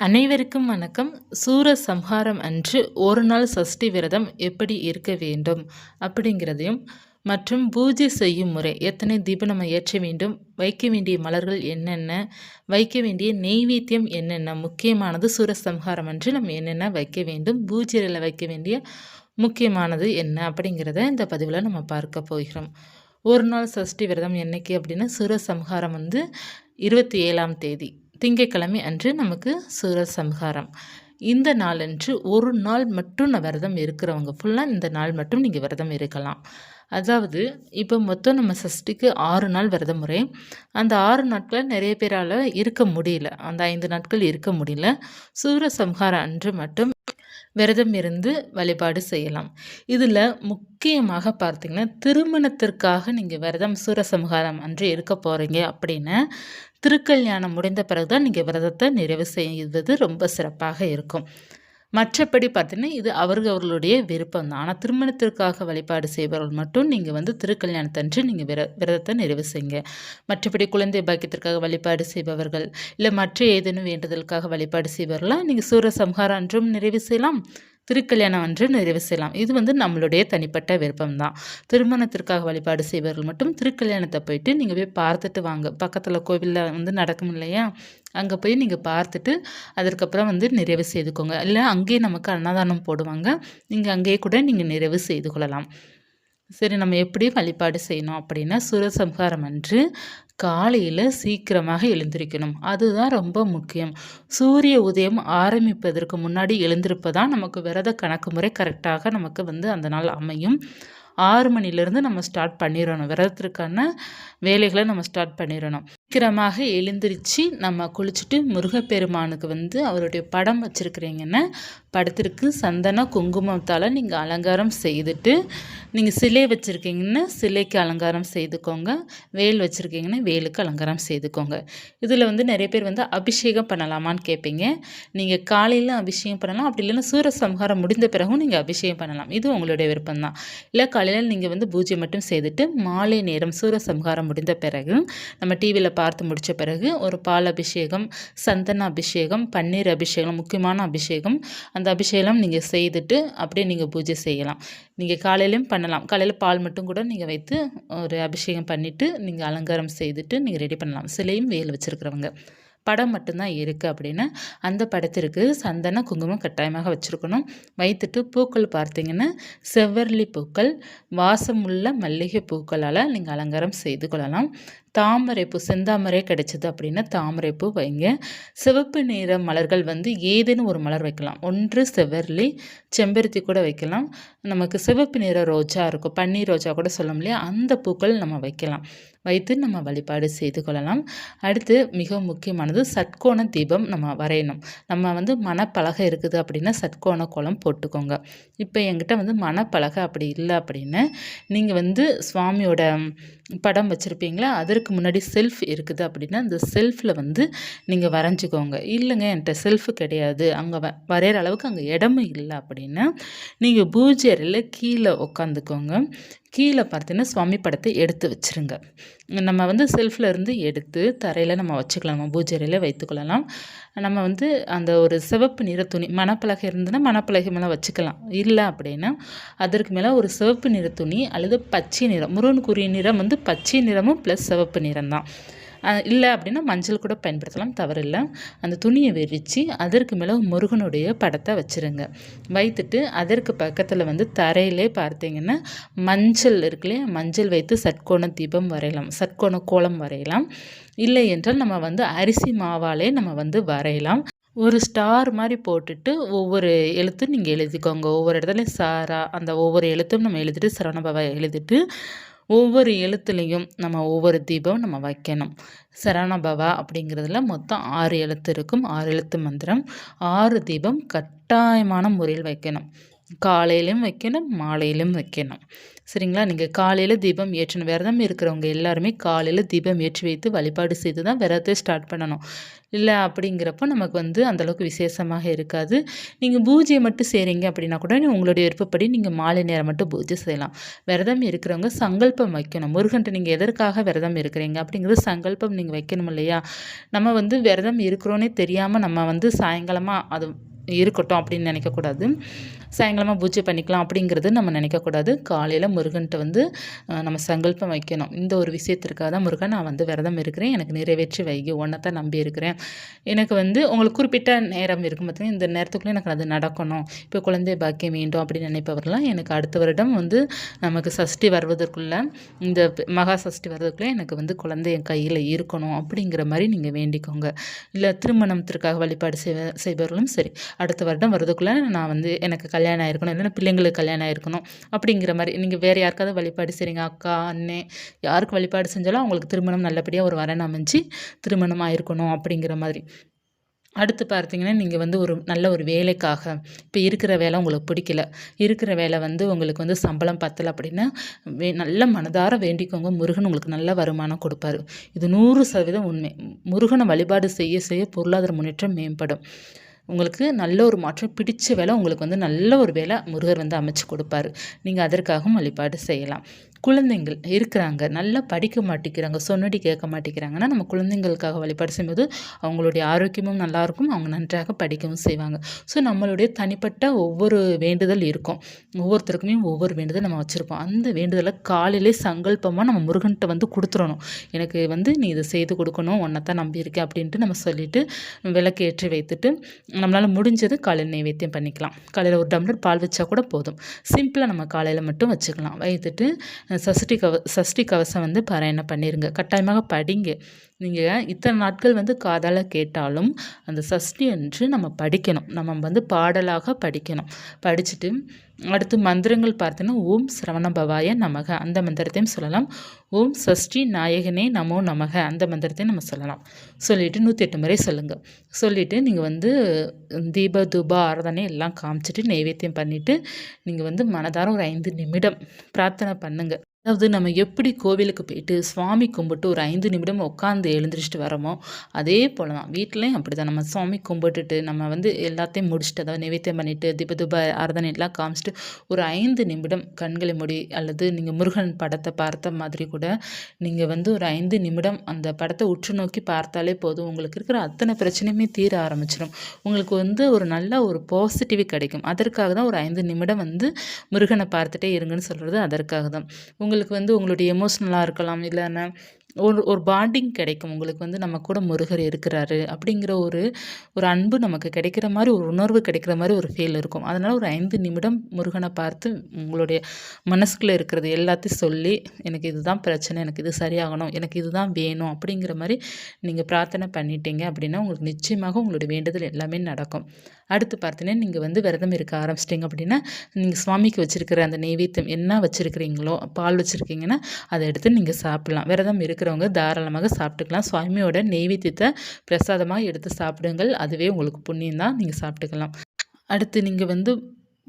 அனைவருக்கும் வணக்கம். சூர சம்ஹாரம் அன்று ஒரு நாள் சஷ்டி விரதம் எப்படி இருக்க வேண்டும் அப்படிங்கிறதையும் மற்றும் பூஜை செய்யும் முறை எத்தனை தீபம் நம்ம ஏற்ற வேண்டும் வைக்க வேண்டிய மலர்கள் என்னென்ன வைக்க வேண்டிய நெய்வேத்தியம் என்னென்ன முக்கியமானது சூர சம்ஹாரம் அன்று நம்ம என்னென்ன வைக்க வேண்டும் பூஜையில் வைக்க வேண்டிய முக்கியமானது என்ன அப்படிங்கிறத இந்த பதிவில் நம்ம பார்க்க போகிறோம். ஒரு நாள் சஷ்டி விரதம் என்னைக்கு அப்படின்னா சூர சம்ஹாரம் வந்து இருபத்தி ஏழாம் தேதி. திங்கட்கிழமை அன்று நமக்கு சூரசம்ஹாரம் இந்த நாளன்று ஒரு நாள் மட்டும் நான் விரதம் இருக்கிறவங்க. ஃபுல்லாக இந்த நாள் மட்டும் நீங்கள் விரதம் இருக்கலாம். அதாவது இப்போ மொத்தம் நம்ம சஷ்டிக்கு ஆறு நாள் விரத முறை. அந்த ஆறு நாட்களில் நிறைய பேரால் இருக்க முடியல. அந்த ஐந்து நாட்கள் இருக்க முடியல. சூரசம்ஹாரம் அன்று மட்டும் விரதம் இருந்து வழிபாடு செய்யலாம். இதில் முக்கியமாக பார்த்திங்கன்னா திருமணத்திற்காக நீங்கள் விரதம் சூரசம்ஹாரம் அன்று இருக்க போகிறீங்க அப்படின்னு திருக்கல்யாணம் முடிந்த பிறகு தான் நீங்கள் விரதத்தை நிறைவு செய்வது ரொம்ப சிறப்பாக இருக்கும். மற்றபடி பார்த்தீங்கன்னா இது அவர்கள் அவர்களுடைய விருப்பம் தான். ஆனால் திருமணத்திற்காக வழிபாடு செய்பவர்கள் மட்டும் நீங்கள் வந்து திருக்கல்யாணத்தன்று நீங்கள் விர விரதத்தை நிறைவு செய்யுங்க. மற்றபடி குழந்தை பாக்கியத்திற்காக வழிபாடு செய்பவர்கள் இல்லை மற்ற ஏதேனும் வேண்டுதலுக்காக வழிபாடு செய்பவர்களாக நீங்கள் சூர சம்ஹாரம் அன்றும் நிறைவு செய்யலாம். திருக்கல்யாணம் அன்று நிறைவு செய்யலாம். இது வந்து நம்மளுடைய தனிப்பட்ட விருப்பம் தான் திருமணத்திற்காக வழிபாடு செய்பவர்கள் மட்டும் திருக்கல்யாணத்தை போயிட்டு நீங்கள் போய் பார்த்துட்டு வாங்க. பக்கத்தில் கோவிலில் வந்து நடக்கும் இல்லையா? அங்கே போய் நீங்கள் பார்த்துட்டு அதற்கப்புறம் வந்து நிறைவு செய்துக்கோங்க. இல்லை அங்கேயே நமக்கு அன்னதானம் போடுவாங்க. நீங்கள் அங்கேயே கூட நீங்கள் நிறைவு செய்து கொள்ளலாம். சரி நம்ம எப்படி வழிபாடு செய்யணும் அப்படின்னா சுரசம்ஹாரம் அன்று காலையில் சீக்கிரமாக எழுந்திருக்கணும். அதுதான் ரொம்ப முக்கியம். சூரிய உதயம் ஆரம்பிப்பதற்கு முன்னாடி எழுந்திருப்பதான் நமக்கு விரத கணக்கு முறை கரெக்டாக நமக்கு வந்து அந்த நாள் அமையும். ஆறு மணிலேருந்து நம்ம ஸ்டார்ட் பண்ணிடணும். விரதத்திற்கான வேலைகளை நம்ம ஸ்டார்ட் பண்ணிடணும். சீக்கிரமாக எழுந்திரிச்சு நம்ம குளிச்சுட்டு முருகப்பெருமானுக்கு வந்து அவருடைய படம் வச்சுருக்கிறீங்கன்னா படத்திற்கு சந்தன குங்குமத்தால் நீங்கள் அலங்காரம் செய்துட்டு நீங்கள் சிலை வச்சுருக்கீங்கன்னா சிலைக்கு அலங்காரம் செய்துக்கோங்க. வேல் வச்சுருக்கீங்கன்னா வேலுக்கு அலங்காரம் செய்துக்கோங்க. இதில் வந்து நிறைய பேர் வந்து அபிஷேகம் பண்ணலாமான்னு கேட்பீங்க நீங்கள் காலையில் அபிஷேகம் பண்ணலாம். அப்படி இல்லைன்னா சூரசம்ஹாரம் முடிந்த பிறகும் நீங்கள் அபிஷேகம் பண்ணலாம். இது உங்களுடைய விருப்பம் தான் இல்லை காலையில் நீங்கள் வந்து பூஜை மட்டும் செய்துட்டு மாலை நேரம் சூரசம்ஹாரம் முடிந்த பிறகு நம்ம டிவியில் பார்த்து முடித்த பிறகு ஒரு பால் அபிஷேகம் சந்தன அபிஷேகம் பன்னீர் அபிஷேகம் முக்கியமான அபிஷேகம் அந்த அபிஷேகம் நீங்கள் செய்துட்டு அப்படியே நீங்கள் பூஜை செய்யலாம். நீங்கள் காலையிலையும் பண்ணலாம். காலையில் பால் மட்டும் கூட நீங்கள் வைத்து ஒரு அபிஷேகம் பண்ணிவிட்டு நீங்கள் அலங்காரம் செய்துட்டு நீங்கள் ரெடி பண்ணலாம். சிலையும் வேல் வச்சுருக்கிறவங்க. படம் மட்டும்தான் இருக்குது அப்படின்னு அந்த படத்திற்கு சந்தன குங்குமம் கட்டாயமாக வச்சுருக்கணும். வைத்துட்டு பூக்கள் பார்த்தீங்கன்னா செவ்வரளி பூக்கள் வாசமுள்ள மல்லிகை பூக்களால் நீங்கள் அலங்காரம் செய்து கொள்ளலாம். தாமரைப்பூ செந்தாமரை கிடைச்சது அப்படின்னா தாமரைப்பூ வைங்க. சிவப்பு நிற மலர்கள் வந்து ஏதேனும் ஒரு மலர் வைக்கலாம். ஒன்று செவ்வரளி செம்பருத்தி கூட வைக்கலாம். நமக்கு சிவப்பு நிற ரோஜா இருக்கும். பன்னீர் ரோஜா கூட சொல்ல இல்லையா? அந்த பூக்கள் நம்ம வைக்கலாம். வைத்து நம்ம வழிபாடு செய்து கொள்ளலாம். அடுத்து மிக முக்கியமானது சட்கோண தீபம் நம்ம வரையணும். நம்ம வந்து மனப்பலகை இருக்குது அப்படின்னா சட்கோண கோலம் போட்டுக்கோங்க. இப்போ என்கிட்ட வந்து மனப்பலகை அப்படி இல்லை அப்படின்னு நீங்கள் வந்து சுவாமியோட படம் வச்சுருப்பீங்களா? அதற்கு முன்னாடி செல்ஃப் இருக்குது அப்படின்னா அந்த செல்ஃபில் வந்து நீங்கள் வரைஞ்சிக்கோங்க. இல்லைங்க என்கிட்ட செல்ஃபு கிடையாது. அங்கே வ வரைகிற அளவுக்கு அங்கே இடமும் இல்லை அப்படின்னா நீங்கள் பூஜை அறையில் கீழே உட்காந்துக்கோங்க கீழே பார்த்தீங்கன்னா சுவாமி படத்தை எடுத்து வச்சுருங்க. நம்ம வந்து செல்ஃபில் இருந்து எடுத்து தரையில் நம்ம வச்சுக்கலாம். நம்ம பூஜை வைத்துக்கொள்ளலாம் நம்ம வந்து அந்த ஒரு சிவப்பு நிற துணி மணப்பலகை இருந்ததுன்னா மணப்பலகை மேலே வச்சுக்கலாம். இல்லை அப்படின்னா அதற்கு மேலே ஒரு சிவப்பு நிற துணி அல்லது பச்சை நிறம் முருகனுக்குரிய நிறம் வந்து பச்சை நிறமும் ப்ளஸ் சிவப்பு நிறம் தான் இல்லை அப்படின்னா மஞ்சள் கூட பயன்படுத்தலாம் தவறில்லை. அந்த துணியை விரித்து அதற்கு மேலே முருகனுடைய படத்தை வச்சுருங்க. வைத்துட்டு அதற்கு பக்கத்தில் வந்து தரையிலே பார்த்தீங்கன்னா மஞ்சள் இருக்கு இல்லையா? மஞ்சள் வைத்து சட்கோண தீபம் வரையலாம். சட்கோண கோலம் வரையலாம். இல்லை என்றால் நம்ம வந்து அரிசி மாவாலே நம்ம வந்து வரையலாம். ஒரு ஸ்டார் மாதிரி போட்டுட்டு ஒவ்வொரு எழுத்தும் நீங்கள் எழுதிக்கோங்க. ஒவ்வொரு இடத்துலையும் சாரா அந்த ஒவ்வொரு எழுத்தும் நம்ம எழுதிட்டு சரவணபவா எழுதிட்டு ஒவ்வொரு எழுத்துலேயும் நம்ம ஒவ்வொரு தீபம் நம்ம வைக்கணும். சரணபவா அப்படிங்கிறதுல மொத்தம் ஆறு எழுத்து இருக்கும். ஆறு எழுத்து மந்திரம் ஆறு தீபம் கட்டாயமான முறையில் வைக்கணும். காலையிலும் வைக்கணும் மாலையிலும் வைக்கணும். சரிங்களா? நீங்கள் காலையில் தீபம் ஏற்றணும். விரதம் இருக்கிறவங்க எல்லாருமே காலையில் தீபம் ஏற்றி வைத்து வழிபாடு செய்து தான் விரதத்தை ஸ்டார்ட் பண்ணணும். இல்லை அப்படிங்கிறப்போ நமக்கு வந்து அந்தளவுக்கு விசேஷமாக இருக்காது. நீங்கள் பூஜையை மட்டும் செய்கிறீங்க அப்படின்னா கூட உங்களுடைய விருப்பப்படி நீங்கள் மாலை நேரம் மட்டும் பூஜை செய்யலாம். விரதம் இருக்கிறவங்க சங்கல்பம் வைக்கணும். முருகன்ட்டு நீங்கள் எதற்காக விரதம் இருக்கிறீங்க அப்படிங்கிறது சங்கல்பம் நீங்கள் வைக்கணும் இல்லையா? நம்ம வந்து விரதம் இருக்கிறோன்னே தெரியாமல் நம்ம வந்து சாயங்காலமாக அது இருக்கட்டும் அப்படின்னு நினைக்கக்கூடாது. சாயங்காலமாக பூஜை பண்ணிக்கலாம் அப்படிங்கிறது நம்ம நினைக்கக்கூடாது. காலையில் முருகன்ட்ட வந்து நம்ம சங்கல்பம் வைக்கணும். இந்த ஒரு விஷயத்திற்காக தான் முருகன் நான் வந்து விரதம் இருக்கிறேன். எனக்கு நிறைவேற்றி வைகி ஒன்றை தான் நம்பி இருக்கிறேன். எனக்கு வந்து உங்களுக்கு குறிப்பிட்ட நேரம் இருக்கும் பார்த்தீங்கன்னா இந்த நேரத்துக்குள்ளே எனக்கு அது நடக்கணும். இப்போ குழந்தை பாக்கியம் வேண்டும் அப்படின்னு நினைப்பவர்கள்லாம் எனக்கு அடுத்த வருடம் வந்து நமக்கு சஷ்டி வருவதற்குள்ளே இந்த மகா சஷ்டி வர்றதுக்குள்ளே எனக்கு வந்து குழந்தை என் கையில் இருக்கணும் அப்படிங்கிற மாதிரி நீங்கள் வேண்டிக்கோங்க. இல்லை திருமணத்திற்காக வழிபாடு செய்வ செய்பவர்களும் சரி. அடுத்த வருடம் வர்றதுக்குள்ளே நான் வந்து எனக்கு கல்யாணம் கல்யாணம் ஆயிருக்கணும் இல்லைன்னா பிள்ளைங்களுக்கு கல்யாணம் ஆயிருக்கணும் அப்படிங்கிற மாதிரி. நீங்கள் வேறு யாருக்காவது வழிபாடு செய்கிறீங்க அக்கா அண்ணே யாருக்கு வழிபாடு செஞ்சாலும் அவங்களுக்கு திருமணம் நல்லபடியாக ஒரு வரன் அமைஞ்சு திருமணம் ஆயிருக்கணும் அப்படிங்கிற மாதிரி. அடுத்து பார்த்தீங்கன்னா நீங்கள் வந்து ஒரு நல்ல ஒரு வேலைக்காக இப்போ இருக்கிற வேலை உங்களுக்கு பிடிக்கல. இருக்கிற வேலை வந்து உங்களுக்கு வந்து சம்பளம் பத்தலை அப்படின்னா வே நல்ல மனதார வேண்டிக்கோங்க. முருகன் உங்களுக்கு நல்ல வருமானம் கொடுப்பாரு. இது நூறு சதவீதம் உண்மை. முருகனை வழிபாடு செய்ய செய்ய பொருளாதார முன்னேற்றம் மேம்படும். உங்களுக்கு நல்ல ஒரு மாற்றம் பிடிச்ச வேலை உங்களுக்கு வந்து நல்ல ஒரு வேலை முருகர் வந்து அமைச்சு கொடுப்பாரு. நீங்கள் அதற்காகவும் வழிபாடு செய்யலாம். குழந்தைங்கள் இருக்கிறாங்க நல்லா படிக்க மாட்டேங்கிறாங்க சொன்னடி கேட்க மாட்டேங்கிறாங்கன்னா நம்ம குழந்தைங்களுக்காக வழிபாடு செய்யும்போது அவங்களுடைய ஆரோக்கியமும் நல்லாயிருக்கும் அவங்க நன்றாக படிக்கவும் செய்வாங்க. ஸோ நம்மளுடைய தனிப்பட்ட ஒவ்வொரு வேண்டுதல் இருக்கும். ஒவ்வொருத்தருக்குமே ஒவ்வொரு வேண்டுதல் நம்ம வச்சுருப்போம். அந்த வேண்டுதலை காலையிலே சங்கல்பமாக நம்ம முருகன்கிட்ட வந்து கொடுத்துடணும். எனக்கு வந்து நீ இதை செய்து கொடுக்கணும் ஒன்றை தான் நம்பியிருக்கேன் அப்படின்ட்டு நம்ம சொல்லிவிட்டு விளக்கேற்றி வைத்துட்டு நம்மளால் முடிஞ்சது காலையில் நைவேத்தியம் பண்ணிக்கலாம். காலையில் ஒரு டம்ளர் பால் வச்சா கூட போதும். சிம்பிளாக நம்ம காலையில் மட்டும் வச்சுக்கலாம். வைத்துட்டு சஷ்டி கவ சஷ்டி கவசம் வந்து பாராயணம் பண்ணிடுங்க கட்டாயமாக படிங்க. நீங்கள் இத்தனை நாட்கள் வந்து காதால் கேட்டாலும் அந்த சஷ்டி அன்று நம்ம படிக்கணும். நம்ம வந்து பாடலாக படிக்கணும். படிச்சுட்டு அடுத்து மந்திரங்கள் பார்த்தோன்னா ஓம் சிரவண பவாய நமக. அந்த மந்திரத்தையும் சொல்லலாம். ஓம் சஷ்டி நாயகனே நமோ நமக. அந்த மந்திரத்தையும் நம்ம சொல்லலாம். சொல்லிவிட்டு நூற்றி எட்டு முறை சொல்லுங்கள் சொல்லிவிட்டு நீங்கள் வந்து தீப தூபா ஆராதனை எல்லாம் காமிச்சிட்டு நைவேத்தியம் பண்ணிவிட்டு நீங்கள் வந்து மனதார ஒரு ஐந்து நிமிடம் பிரார்த்தனை பண்ணுங்கள் அதாவது நம்ம எப்படி கோவிலுக்கு போயிட்டு சுவாமி கும்பிட்டு ஒரு ஐந்து நிமிடம் உட்காந்து எழுந்திரிச்சிட்டு வரோமோ அதே போல் தான் வீட்லேயும் அப்படி தான் நம்ம சுவாமி கும்பிட்டுட்டு நம்ம வந்து எல்லாத்தையும் முடிச்சுட்டு அதாவது நிவேத்தியம் பண்ணிவிட்டு திப துப ஆராதனை காமிச்சிட்டு ஒரு ஐந்து நிமிடம் கண்களை முடி அல்லது நீங்கள் முருகன் படத்தை பார்த்த மாதிரி கூட நீங்கள் வந்து ஒரு ஐந்து நிமிடம் அந்த படத்தை உற்று நோக்கி பார்த்தாலே போதும். உங்களுக்கு இருக்கிற அத்தனை பிரச்சனையுமே தீர ஆரம்பிச்சிடும் உங்களுக்கு வந்து ஒரு நல்ல ஒரு பாசிட்டிவ் கிடைக்கும். அதற்காக தான் ஒரு ஐந்து நிமிடம் வந்து முருகனை பார்த்துட்டே இருங்கன்னு சொல்கிறது அதற்காக தான் உங்களுக்கு வந்து உங்களுடைய எமோஷ்னலாக இருக்கலாம். இல்லைன்னா ஒரு ஒரு பாண்டிங் கிடைக்கும். உங்களுக்கு வந்து நம்ம கூட முருகர் இருக்கிறாரு அப்படிங்கிற ஒரு ஒரு அன்பு நமக்கு கிடைக்கிற மாதிரி ஒரு உணர்வு கிடைக்கிற மாதிரி ஒரு ஃபீல் இருக்கும். அதனால் ஒரு ஐந்து நிமிடம் முருகனை பார்த்து உங்களுடைய மனசுக்குள்ளே இருக்கிறது எல்லாத்தையும் சொல்லி எனக்கு இதுதான் பிரச்சனை எனக்கு இது சரியாகணும் எனக்கு இதுதான் வேணும் அப்படிங்கிற மாதிரி நீங்கள் பிரார்த்தனை பண்ணிட்டீங்க அப்படின்னா உங்களுக்கு நிச்சயமாக உங்களுடைய வேண்டுதல் எல்லாமே நடக்கும். அடுத்து பார்த்தீங்கன்னா நீங்கள் வந்து விரதம் இருக்க ஆரம்பிச்சிட்டிங்க அப்படின்னா நீங்கள் சுவாமிக்கு வச்சுருக்கிற அந்த நெய்வேத்தியம் என்ன வச்சுருக்கிறீங்களோ பால் வச்சுருக்கீங்கன்னா அதை எடுத்து நீங்கள் சாப்பிட்லாம். விரதம் இருக்கிறவங்க தாராளமாக சாப்பிட்டுக்கலாம். சுவாமியோட நெய்வேத்தியத்தை பிரசாதமாக எடுத்து சாப்பிடுங்கள். அதுவே உங்களுக்கு புண்ணியம் தான். நீங்கள் சாப்பிட்டுக்கலாம். அடுத்து நீங்கள் வந்து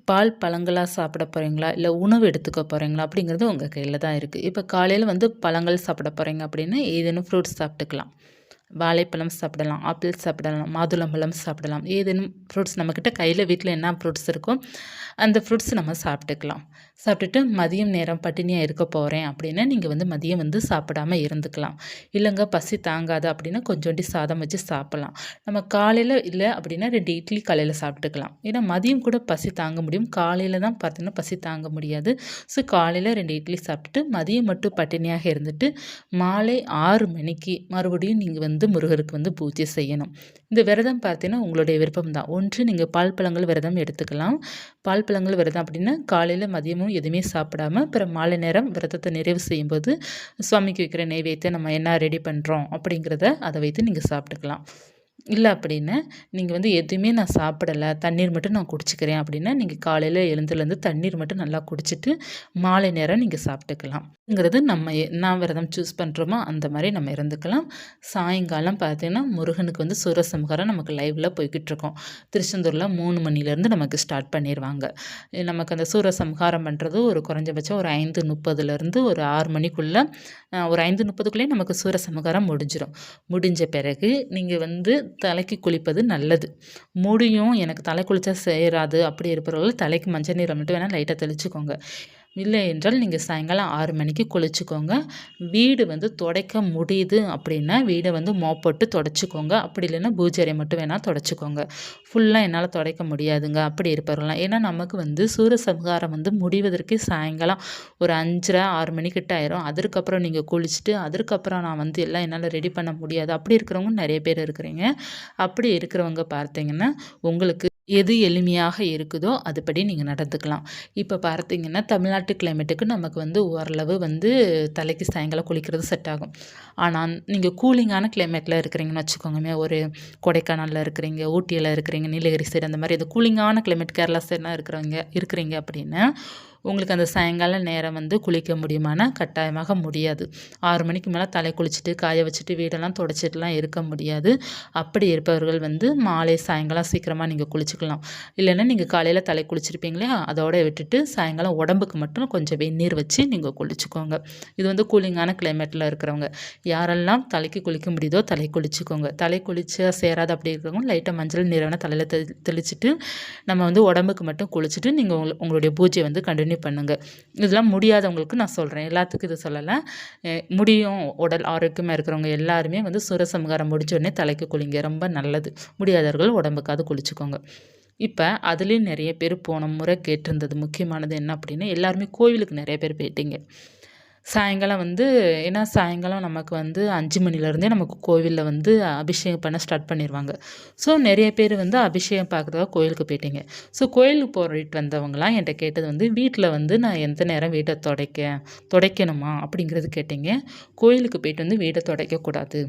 பால் பழங்களாக சாப்பிட போகிறீங்களா இல்லை உணவு எடுத்துக்க போகிறீங்களா அப்படிங்கிறது உங்கள் கையில் தான் இருக்குது இப்போ காலையில் வந்து பழங்கள் சாப்பிட போகிறீங்க அப்படின்னா ஏதேனும் ஃப்ரூட்ஸ் சாப்பிட்டுக்கலாம். வாழைப்பழம் சாப்பிடலாம் ஆப்பிள் சாப்பிடலாம் மாதுளம்பழம் சாப்பிடலாம். ஏதேனும் ஃப்ரூட்ஸ் நம்மக்கிட்ட கையில் வீட்டில் என்ன ஃப்ரூட்ஸ் இருக்கோ அந்த ஃப்ரூட்ஸ் நம்ம சாப்பிட்டுக்கலாம். சாப்பிட்டுட்டு மதியம் நேரம் பட்டினியாக இருக்க போகிறேன் அப்படின்னா நீங்கள் வந்து மதியம் வந்து சாப்பிடாமல் இருந்துக்கலாம். இல்லைங்க பசி தாங்காது அப்படின்னா கொஞ்சோண்டி சாதம் வச்சு சாப்பிட்லாம். நம்ம காலையில் இல்லை அப்படின்னா ரெண்டு இட்லி காலையில் சாப்பிட்டுக்கலாம். ஏன்னா மதியம் கூட பசி தாங்க முடியும். காலையில் தான் பார்த்தீங்கன்னா பசி தாங்க முடியாது. ஸோ காலையில் ரெண்டு இட்லி சாப்பிட்டுட்டு மதியம் மட்டும் பட்டினியாக இருந்துட்டு மாலை ஆறு மணிக்கு மறுபடியும் நீங்கள் வந்து முருகருக்கு வந்து பூஜை செய்யணும். இந்த விரதம் பார்த்தீங்கன்னா உங்களுடைய விருப்பம் தான் ஒன்று நீங்கள் பால் பழங்கள் விரதம் எடுத்துக்கலாம். பால் பழங்கள் விரதம் அப்படின்னா காலையில் மதியமும் எதுவுமே சாப்பிடாம அப்புறம் மாலை நேரம் விரதத்தை நிறைவு செய்யும்போது சுவாமிக்கு வைக்கிற நெய்வேத்தை நம்ம என்ன ரெடி பண்ணுறோம் அப்படிங்கிறத அதை வைத்து நீங்கள் சாப்பிட்டுக்கலாம். இல்லை அப்படின்னா நீங்கள் வந்து எதுவுமே நான் சாப்பிடலை தண்ணீர் மட்டும் நான் குடிச்சிக்கிறேன் அப்படின்னா நீங்கள் காலையில் எழுந்துலேருந்து தண்ணீர் மட்டும் நல்லா குடிச்சிட்டு மாலை நேரம் நீங்கள் சாப்பிட்டுக்கலாம்ங்கிறது நம்ம நான் விரதம் சூஸ் பண்ணுறோமோ அந்த மாதிரி நம்ம இருந்துக்கலாம். சாயங்காலம் பார்த்தீங்கன்னா முருகனுக்கு வந்து சூரசம்ஹாரம் நமக்கு லைவில் போய்கிட்டு இருக்கோம். திருச்செந்தூரில் மூணு மணிலேருந்து நமக்கு ஸ்டார்ட் பண்ணிடுவாங்க நமக்கு அந்த சூரசம்ஹாரம் பண்ணுறது ஒரு குறைஞ்சபட்சம் ஒரு ஐந்து முப்பதுலேருந்து ஒரு ஆறு மணிக்குள்ளே ஒரு ஐந்து முப்பதுக்குள்ளேயே நமக்கு சூரசம்ஹாரம் முடிஞ்சிடும் முடிஞ்ச பிறகு நீங்கள் வந்து தலைக்கு குளிப்பது நல்லது. முடியும் எனக்கு தலை குளித்தா சேராது. அப்படி இருப்பவர்கள் தலைக்கு மஞ்சள் நீரை மட்டும் வேணால் லைட்டாக தெளிச்சுக்கோங்க. இல்லை என்றால் நீங்கள் சாயங்காலம் ஆறு மணிக்கு குளிச்சுக்கோங்க. வீடு வந்து துடைக்க முடியுது அப்படின்னா வீடை வந்து மோப்பட்டு தொடச்சிக்கோங்க. அப்படி இல்லைன்னா பூஜரை மட்டும் வேணால் தொடச்சிக்கோங்க. ஃபுல்லாக என்னால் துடைக்க முடியாதுங்க. அப்படி இருப்பார்களாம் ஏன்னா நமக்கு வந்து சூரசம்ஹாரம் வந்து முடிவதற்கு சாயங்காலம் ஒரு அஞ்சரை ஆறு மணிக்கிட்ட ஆயிரும். அதற்கப்புறம் நீங்கள் குளிச்சுட்டு அதற்கப்புறம் நான் வந்து எல்லாம் என்னால் ரெடி பண்ண முடியாது. அப்படி இருக்கிறவங்க நிறைய பேர் இருக்கிறீங்க. அப்படி இருக்கிறவங்க பார்த்தீங்கன்னா உங்களுக்கு எது எளிமையாக இருக்குதோ அதுபடி நீங்கள் நடந்துக்கலாம். இப்போ பார்த்தீங்கன்னா தமிழ்நாட்டு கிளைமேட்டுக்கு நமக்கு வந்து ஓரளவு வந்து தலைக்கு சாயங்காலம் குளிக்கிறது செட் ஆகும். ஆனால் நீங்கள் கூலிங்கான கிளைமேட்டில் இருக்கிறீங்கன்னு வச்சுக்கோங்கமே ஒரு கொடைக்கானலில் இருக்கிறீங்க ஊட்டியில் இருக்கிறீங்க நீலகிரி சைடு அந்த மாதிரி இது கூலிங்கான கிளைமேட் கேரளா சைடெலாம் இருக்கிறவங்க இருக்கிறீங்க அப்படின்னா உங்களுக்கு அந்த சாயங்கால நேரம் வந்து குளிக்க முடியுமானா கட்டாயமாக முடியாது. ஆறு மணிக்கு மேலே தலை குளிச்சுட்டு காய வச்சுட்டு வீடெல்லாம் தொடச்சிட்டுலாம் இருக்க முடியாது. அப்படி இருப்பவர்கள் வந்து மாலை சாயங்காலம் சீக்கிரமாக நீங்கள் குளிச்சுக்கலாம். இல்லைன்னா நீங்கள் காலையில் தலை குளிச்சிருப்பீங்களே அதோட விட்டுட்டு சாயங்காலம் உடம்புக்கு மட்டும் கொஞ்சம் வெந்நீர் வச்சு நீங்கள் குளிச்சுக்கோங்க. இது வந்து கூலிங்கான கிளைமேட்டில் இருக்கிறவங்க. யாரெல்லாம் தலைக்கு குளிக்க முடியுதோ தலை குளிச்சுக்கோங்க. தலை குளிச்சா சேராது அப்படி இருக்கிறவங்க லைட்டாக மஞ்சள் நீரவனை தலையில் தெளிச்சிட்டு தெளிச்சுட்டு நம்ம வந்து உடம்புக்கு மட்டும் குளிச்சுட்டு நீங்கள் உங்களுடைய பூஜையை வந்து கண்டினியூ கண்டினியூ பண்ணுங்கள் இதெல்லாம் முடியாதவங்களுக்கு நான் சொல்கிறேன் எல்லாத்துக்கும் இது சொல்லலை. முடியும். உடல் ஆரோக்கியமாக இருக்கிறவங்க எல்லாருமே வந்து சுரசம்காரம் முடிஞ்ச தலைக்கு குளிங்க. ரொம்ப நல்லது. முடியாதவர்கள் உடம்புக்காவது குளிச்சுக்கோங்க. இப்போ அதுலேயும் நிறைய பேர் போன முறை கேட்டிருந்தது முக்கியமானது என்ன அப்படின்னா எல்லாருமே கோவிலுக்கு நிறைய பேர் போயிட்டீங்க. சாயங்காலம் வந்து ஏன்னா சாயங்காலம் நமக்கு வந்து அஞ்சு மணிலேருந்தே நமக்கு கோவிலில் வந்து அபிஷேகம் பண்ண ஸ்டார்ட் பண்ணிடுவாங்க ஸோ நிறைய பேர் வந்து அபிஷேகம் பார்க்குறதா கோயிலுக்கு போயிட்டீங்க. ஸோ கோயிலுக்கு போயிட்டு வந்தவங்களாம் என்கிட்ட கேட்டது வந்து வீட்டில் வந்து நான் எந்த நேரம் வீட்டை துடைக்க துடைக்கணுமா? அப்படிங்கிறது கேட்டீங்க. கோயிலுக்கு போயிட்டு வந்து வீட்டை துடைக்கக்கூடாது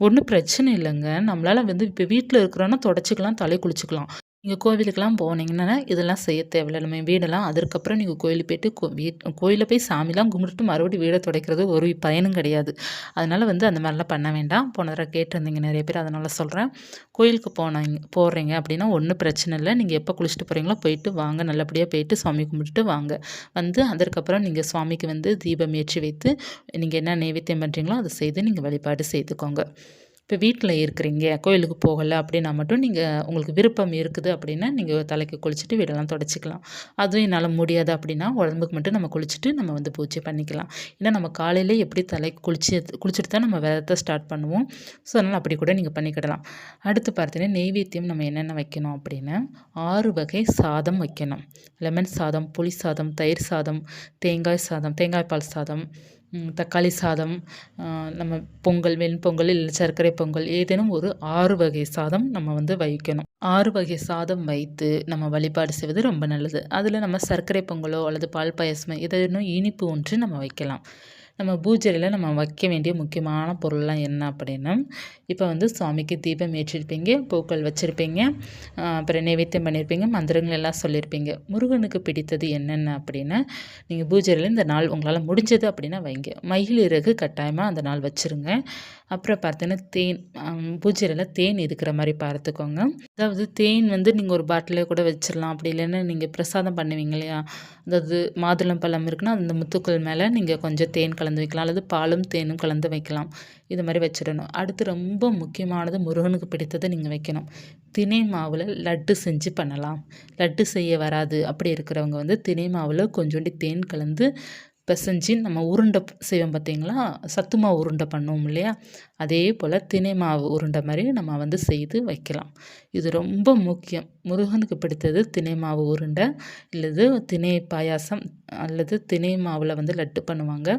ஒன்றும் பிரச்சனை இல்லைங்க. நம்மளால் வந்து இப்போ வீட்டில் இருக்கிறோன்னா தொடச்சிக்கலாம் தலை குளிச்சுக்கலாம். நீங்கள் கோவிலுக்கெல்லாம் போனீங்கன்னா இதெல்லாம் செய்ய தேவையில்ல. நம்ம வீடெல்லாம் அதற்கப்புறம் நீங்கள் கோயிலுக்கு போயிட்டு கோ வீட் கோயிலில் போய் சாமிலாம் கும்பிட்டுட்டு மறுபடியும் வீடை துடைக்கிறது ஒரு பயனும் கிடையாது. அதனால் வந்து அந்த மாதிரிலாம் பண்ண வேண்டாம். போன தடவை கேட்டிருந்தீங்க நிறைய பேர் அதனால் சொல்கிறேன் கோயிலுக்கு போனாங்க போடுறீங்க அப்படின்னா ஒன்றும் பிரச்சனை இல்லை. நீங்கள் எப்போ குளிச்சுட்டு போகிறீங்களோ போயிட்டு வாங்க. நல்லபடியாக போயிட்டு சாமி கும்பிட்டுட்டு வாங்க. வந்து அதற்கப்புறம் நீங்கள் சுவாமிக்கு வந்து தீபம் ஏற்றி வைத்து நீங்கள் என்ன நைவேத்தியம் பண்ணுறீங்களோ அதை செய்து நீங்கள் வழிபாடு செய்துக்கோங்க. இப்போ வீட்டில் இருக்கிறீங்க கோயிலுக்கு போகலை அப்படின்னா மட்டும் நீங்கள் உங்களுக்கு விருப்பம் இருக்குது அப்படின்னா நீங்கள் தலைக்கு குளிச்சுட்டு வீடெல்லாம் தொடச்சிக்கலாம். அதுவும் என்னால் முடியாது அப்படின்னா உடம்புக்கு மட்டும் நம்ம குளிச்சுட்டு நம்ம வந்து பூஜை பண்ணிக்கலாம். ஏன்னா நம்ம காலையில் எப்படி தலை குளிச்சு குளிச்சுட்டு தான் நம்ம விரதத்தை ஸ்டார்ட் பண்ணுவோம். ஸோ அதனால் அப்படி கூட நீங்கள் பண்ணிக்கிடலாம். அடுத்து பார்த்தீங்கன்னா நெய்வேத்தியம் நம்ம என்னென்ன வைக்கணும் அப்படின்னா ஆறு வகை சாதம் வைக்கணும். லெமன் சாதம் புளி சாதம் தயிர் சாதம் தேங்காய் சாதம் தேங்காய் பால் சாதம் தக்காளி சாதம் நம்ம பொங்கல் வெண்பொங்கல் இல்லை சர்க்கரை பொங்கல் ஏதேனும் ஒரு ஆறு வகை சாதம் நம்ம வந்து வைக்கணும். ஆறு வகை சாதம் வைத்து நம்ம வழிபாடு செய்வது ரொம்ப நல்லது. அதில் நம்ம சர்க்கரை பொங்கலோ அல்லது பால் பாயசமோ ஏதேனும் இனிப்பு ஒன்று நம்ம வைக்கலாம். நம்ம பூஜையில் நம்ம வைக்க வேண்டிய முக்கியமான பொருள்லாம் என்ன அப்படின்னா இப்போ வந்து சுவாமிக்கு தீபம் ஏற்றிருப்பீங்க பூக்கள் வச்சுருப்பீங்க அப்புறம் நைவேத்தியம் பண்ணியிருப்பீங்க மந்திரங்கள் எல்லாம் சொல்லியிருப்பீங்க முருகனுக்கு பிடித்தது என்னென்ன அப்படின்னா நீங்கள் பூஜையில் இந்த நாள் உங்களால் முடிஞ்சது அப்படின்னா வைங்க. மயில் இறகு கட்டாயமாக அந்த நாள் வச்சுருங்க. அப்புறம் பார்த்தீங்கன்னா தேன் பூஜையில் தேன் இருக்கிற மாதிரி பார்த்துக்கோங்க. அதாவது தேன் வந்து நீங்கள் ஒரு பாட்டிலே கூட வச்சிடலாம் அப்படி இல்லைன்னா நீங்கள் பிரசாதம் பண்ணுவீங்க இல்லையா? அதாவது மாதுளம் பழம் இருக்குன்னா அந்த முத்துக்கள் மேலே நீங்கள் கொஞ்சம் தேன் கலந்து கலந்து வைக்கலாம். அல்லது பாலும் தேனும் கலந்து வைக்கலாம். இது மாதிரி வச்சிடணும். அடுத்து ரொம்ப முக்கியமானது முருகனுக்கு பிடித்ததை நீங்கள் வைக்கணும். தினை மாவில் லட்டு செஞ்சு பண்ணலாம். லட்டு செய்ய வராது. அப்படி இருக்கிறவங்க வந்து தினை மாவில் கொஞ்சோண்டி தேன் கலந்து பிசைஞ்சு நம்ம உருண்டை செய்வோம் பார்த்தீங்களா? சத்துமா உருண்டை பண்ணுவோம் இல்லையா? அதே போல் தினை மாவு உருண்டை மாதிரி நம்ம வந்து செய்து வைக்கலாம். இது ரொம்ப முக்கியம். முருகனுக்கு பிடித்தது தினை மாவு உருண்டை இல்லது தினை பாயாசம் அல்லது தினை மாவில் வந்து லட்டு பண்ணுவாங்க.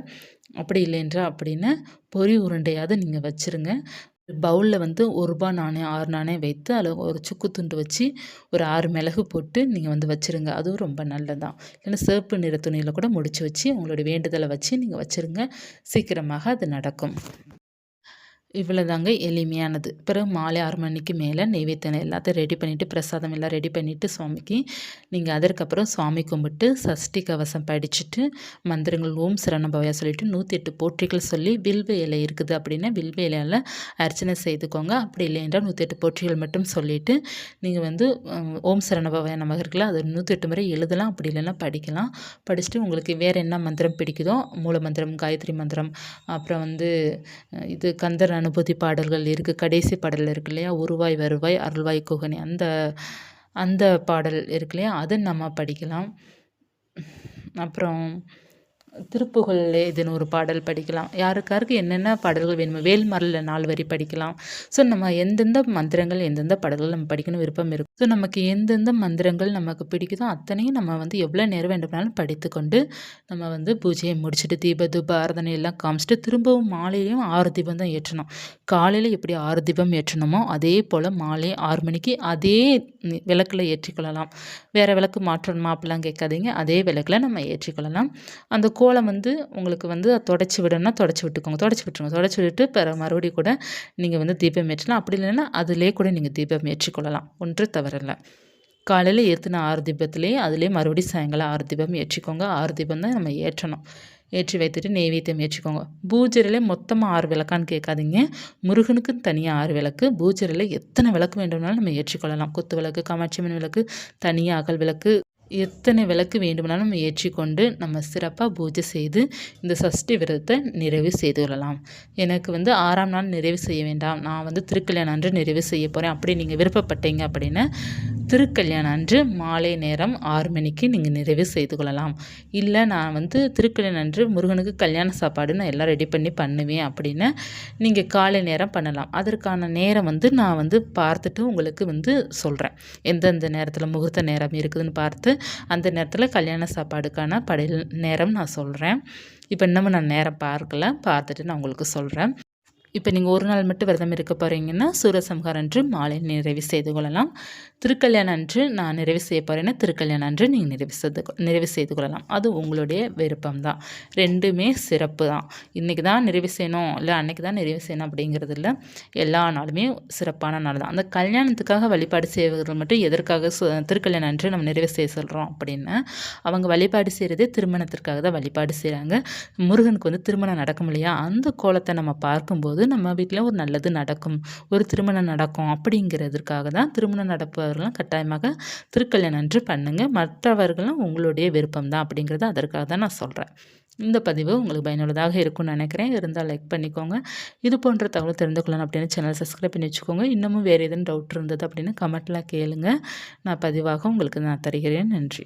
அப்படி இல்லைன்றா அப்படின்னு பொறி உருண்டையாவது நீங்கள் வச்சுருங்க. பவுலில் வந்து ஒரு ரூபா நாணயம் ஆறு நாணயம் வைத்து அதில் ஒரு சுக்கு துண்டு வச்சு ஒரு ஆறு மிளகு போட்டு நீங்கள் வந்து வச்சுருங்க. அதுவும் ரொம்ப நல்லதான் இல்லைன்னா சிவப்பு நிற துணியில் கூட முடித்து வச்சு உங்களுடைய வேண்டுதலை வச்சு நீங்கள் வச்சுருங்க. சீக்கிரமாக அது நடக்கும். இவ்வளோதாங்க எளிமையானது. பிறகு மாலை ஆறு மணிக்கு மேலே நெய்வேத்தியம் எல்லாத்தையும் ரெடி பண்ணிவிட்டு பிரசாதம் எல்லாம் ரெடி பண்ணிவிட்டு சுவாமிக்கு நீங்கள் அதற்கப்புறம் சுவாமி கும்பிட்டு சஷ்டி கவசம் படிச்சுட்டு மந்திரங்கள் ஓம் சரணபவையா சொல்லிவிட்டு நூற்றி எட்டு போற்றிகள் சொல்லி வில்வ இலை இருக்குது அப்படின்னா வில்வ இலையால் அர்ச்சனை செய்துக்கோங்க. அப்படி இல்லைன்றால் நூற்றி எட்டு போற்றிகள் மட்டும் சொல்லிவிட்டு நீங்கள் வந்து ஓம் சரணபவையா நமக்கு இருக்குல்ல அது நூற்றி எட்டு முறை எழுதலாம். அப்படி இல்லைன்னா படிக்கலாம். படிச்சுட்டு உங்களுக்கு வேறு என்ன மந்திரம் பிடிக்குதோ மூல மந்திரம் காயத்ரி மந்திரம் அப்புறம் வந்து இது கந்தர் அனுபூதி பாடல்கள் இருக்குது கடைசி பாடல் இருக்கு இல்லையா? உருவாய் வருவாய் அருள்வாய் குகனி அந்த அந்த பாடல் இருக்கு இல்லையா? அதை நம்ம படிக்கலாம். அப்புறம் திருப்புகழில் இதுன்னு ஒரு பாடல் படிக்கலாம். யாருக்காருக்கு என்னென்ன பாடல்கள் வேணுமோ வேல்மரில் நாலு வரி படிக்கலாம். ஸோ நம்ம எந்தெந்த மந்திரங்கள் எந்தெந்த பாடல்கள் நம்ம படிக்கணும் விருப்பம் இருக்கும் ஸோ நமக்கு எந்தெந்த மந்திரங்கள் நமக்கு பிடிக்குதோ அத்தனையும் நம்ம வந்து எவ்வளோ நேரம் வேண்டுமானாலும் படித்துக்கொண்டு நம்ம வந்து பூஜையை முடிச்சுட்டு தீப தூப ஆராதனை எல்லாம் காமிச்சிட்டு திரும்பவும் மாலையிலையும் ஆறு தீபம் தான் ஏற்றணும். காலையில் எப்படி ஆறு தீபம் ஏற்றணுமோ அதே போல் மாலை ஆறு மணிக்கு அதே விளக்கில் ஏற்றிக்கொள்ளலாம். வேறு விளக்கு மாற்றணுமா அப்படிலாம் கேட்காதீங்க. அதே விளக்கில் நம்ம ஏற்றிக்கொள்ளலாம். அந்த கோலம் வந்து உங்களுக்கு வந்து தொடச்சி விடணும்னா தொடச்சி விட்டுக்கோங்க. தொடச்சி விட்டுருங்க. தொடச்சி விட்டுட்டு பிற மறுபடியும் கூட நீங்கள் வந்து தீபம் ஏற்றலாம். அப்படி இல்லைன்னா அதிலே கூட நீங்கள் தீபம் ஏற்றிக்கொள்ளலாம். ஒன்று தவறில்லை. காலையில் ஏற்றின ஆறு தீபத்துலேயே அதுலேயே மறுபடியும் சாயங்காலம் ஆறு தீபம் ஏற்றிக்கோங்க. ஆறு தீபம் தான் நம்ம ஏற்றணும். ஏற்றி வைத்துட்டு நெய்வேத்தியம் ஏற்றிக்கோங்க. பூஜரில் மொத்தமாக ஆறு விளக்கான்னு கேட்காதீங்க. முருகனுக்கு தனியாக ஆறு விளக்கு. பூஜரில் எத்தனை விளக்கு வேண்டும்னாலும் நம்ம ஏற்றிக்கொள்ளலாம். குத்து விளக்கு காமாட்சியம்மன் விளக்கு தனியாக அகல் விளக்கு எத்தனை விளக்கு வேண்டுமானாலும் நம்ம ஏற்றிக்கொண்டு நம்ம சிறப்பாக பூஜை செய்து இந்த சஷ்டி விரதத்தை நிறைவு செய்து கொள்ளலாம். எனக்கு வந்து ஆறாம் நாள் நிறைவு செய்ய வேண்டாம். நான் வந்து திருக்கல்யாணம் அன்று நிறைவு செய்ய போகிறேன் அப்படி நீங்கள் விருப்பப்பட்டீங்க அப்படின்னா திருக்கல்யாணம் அன்று மாலை நேரம் ஆறு மணிக்கு நீங்கள் நிறைவு செய்து கொள்ளலாம். இல்லை நான் வந்து திருக்கல்யாணம் அன்று முருகனுக்கு கல்யாண சாப்பாடு நான் எல்லாம் ரெடி பண்ணி பண்ணுவேன் அப்படின்னு நீங்கள் காலை நேரம் பண்ணலாம். அதற்கான நேரம் வந்து நான் வந்து பார்த்துட்டு உங்களுக்கு வந்து சொல்கிறேன் எந்தெந்த நேரத்தில் முகூர்த்த நேரம் இருக்குதுன்னு பார்த்து அந்த நேரத்தில் கல்யாண சாப்பாடுக்கான படையல் நேரம் நான் சொல்கிறேன் இப்போ இன்னமும் நான் நேரம் பார்க்கல. பார்த்துட்டு நான் உங்களுக்கு சொல்கிறேன் இப்போ நீங்கள் ஒரு நாள் மட்டும் விரதம் இருக்க போகிறீங்கன்னா சூரசம்ஹாரம் அன்று மாலை நிறைவு செய்து கொள்ளலாம். திருக்கல்யாணம் அன்று நான் நிறைவு செய்ய போகிறேன்னா திருக்கல்யாணம் அன்று நீங்கள் நிறைவு செய்து நிறைவு செய்து கொள்ளலாம். அது உங்களுடைய விருப்பம் தான். ரெண்டுமே சிறப்பு தான். இன்றைக்கி தான் நிறைவு செய்யணும் இல்லை அன்றைக்கி தான் நிறைவு செய்யணும் அப்படிங்கிறது இல்லை. எல்லா நாளுமே சிறப்பான நாள் தான். அந்த கல்யாணத்துக்காக வழிபாடு செய்வர்கள் மட்டும் எதற்காக திருக்கல்யாணம் அன்று நம்ம நிறைவு செய்ய சொல்கிறோம் அப்படின்னு அவங்க வழிபாடு செய்கிறதே திருமணத்திற்காக தான் வழிபாடு செய்கிறாங்க முருகனுக்கு வந்து திருமணம் நடக்கும் இல்லையா? அந்த கோலத்தை நம்ம பார்க்கும்போது போது நம்ம வீட்டில் ஒரு நல்லது நடக்கும். ஒரு திருமணம் நடக்கும் அப்படிங்கிறதுக்காக தான் திருமணம் நடப்பவர்களும் கட்டாயமாக திருக்கல்யாணம் என்று பண்ணுங்கள் மற்றவர்களும் உங்களுடைய விருப்பம் தான் அப்படிங்கிறது அதற்காக தான் நான் சொல்கிறேன் இந்த பதிவு உங்களுக்கு பயனுள்ளதாக இருக்கும்னு நினைக்கிறேன். இருந்தால் லைக் பண்ணிக்கோங்க. இது போன்ற தகவல் தெரிந்து கொள்ளணும் அப்படின்னு சேனல் சப்ஸ்கிரைப் பண்ணி வச்சுக்கோங்க. இன்னமும் வேறு எதுவும் டவுட் இருந்தது அப்படின்னு கமெண்ட்டில் கேளுங்க. நான் பதிவாக உங்களுக்கு நான் தருகிறேன். நன்றி.